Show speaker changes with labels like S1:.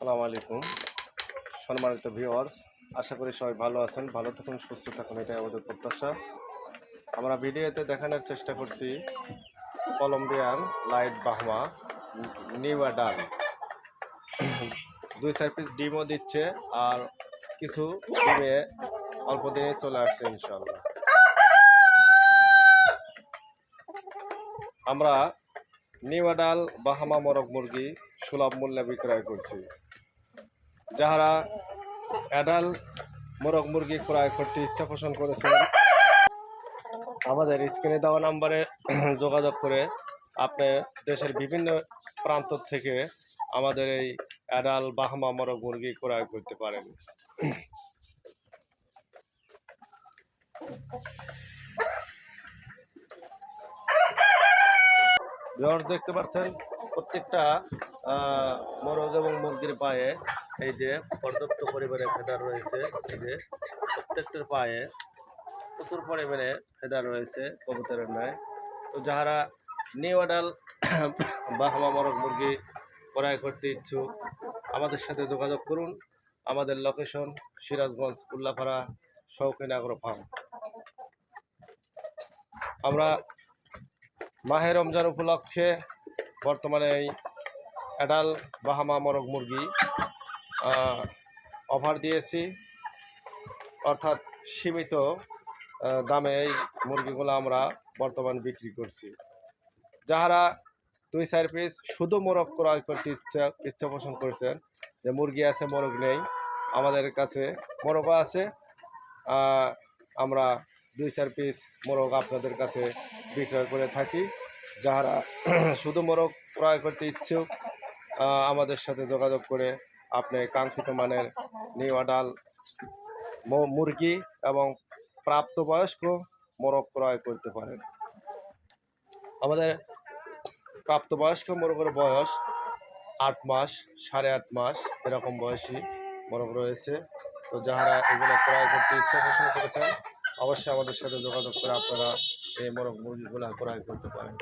S1: সালাম আলাইকুম। সম্মানিত ভিউয়ার্স, আশা করি সবাই ভালো আছেন, ভালো থাকুন, সুস্থ থাকুন, এটাই আমাদের প্রত্যাশা। আমরা ভিডিওতে দেখানোর চেষ্টা করছি কলম্বিয়ান লাইট বাহমা নিউয়া ডাল দুই চার পিস ডিমও দিচ্ছে আর কিছু ডিমে অল্প দিনে চলে আসছে ইনশাল্লাহ আমরা নিউয়া ডাল বাহামা মরক মুরগি সুলভ মূল্যে বিক্রয় করছি। যাহারা অ্যাডাল মোরগ মুরগি ক্রয় করতে ইচ্ছা পোষণ করেছেন, আমাদের স্ক্রিনে দেওয়া নাম্বারে যোগাযোগ করে আপনি দেশের বিভিন্ন প্রান্ত থেকে আমাদের এই অ্যাডাল বাহামা মোরগ মুরগি ক্রয় করতে পারেন। দেখতে পাচ্ছেন প্রত্যেকটা মোরগ এবং মুরগির পায়ে এই যে পর্যাপ্ত পরিমাণে ফেদার রয়েছে, এই যে প্রত্যেকটার পায়ে প্রচুর পরিমাণে ফেদার রয়েছে কবুতরের ন্যায়। তো যারা নিউ অ্যাডাল বাহামা মোরগ মুরগি ক্রয় করতে ইচ্ছুক, আমাদের সাথে যোগাযোগ করুন। আমাদের লোকেশন সিরাজগঞ্জ উল্লাপাড়া শৌখিন আগ্রো ফার্ম। আমরা মাহে রমজান উপলক্ষে বর্তমানে এই অ্যাডাল বাহামা মরগ মুরগি অফার দিয়েছি। অর্থাৎ সীমিত দামে এই মুরগিগুলো আমরা বর্তমান বিক্রি করছি। যাহারা দুই, চার পিস শুধু মোরগ ক্রয় করতে ইচ্ছা ইচ্ছা পোষণ করেছেন, যে মুরগি আছে, মোরগ নেই, আমাদের কাছে মোরগও আছে আমরা দুই, চার পিস মোরগ আপনাদের কাছে বিক্রয় করে থাকি। যাহারা শুধু মোরগ ক্রয় করতে ইচ্ছুক আমাদের সাথে যোগাযোগ করে আপনি কাঙ্ক্ষিত মানের নিউ ডাল মুরগি এবং প্রাপ্তবয়স্ক মোরগ ক্রয় করতে পারেন। আমাদের প্রাপ্তবয়স্ক মোরগের বয়স আট মাস, সাড়ে আট মাস এরকম বয়সী মোরগ রয়েছে। তো যারা এগুলো ক্রয় করতে ইচ্ছা পোষণ করেছেন, অবশ্যই আমাদের সাথে যোগাযোগ করে আপনারা এই মোরগ মুরগিগুলো ক্রয় করতে পারেন।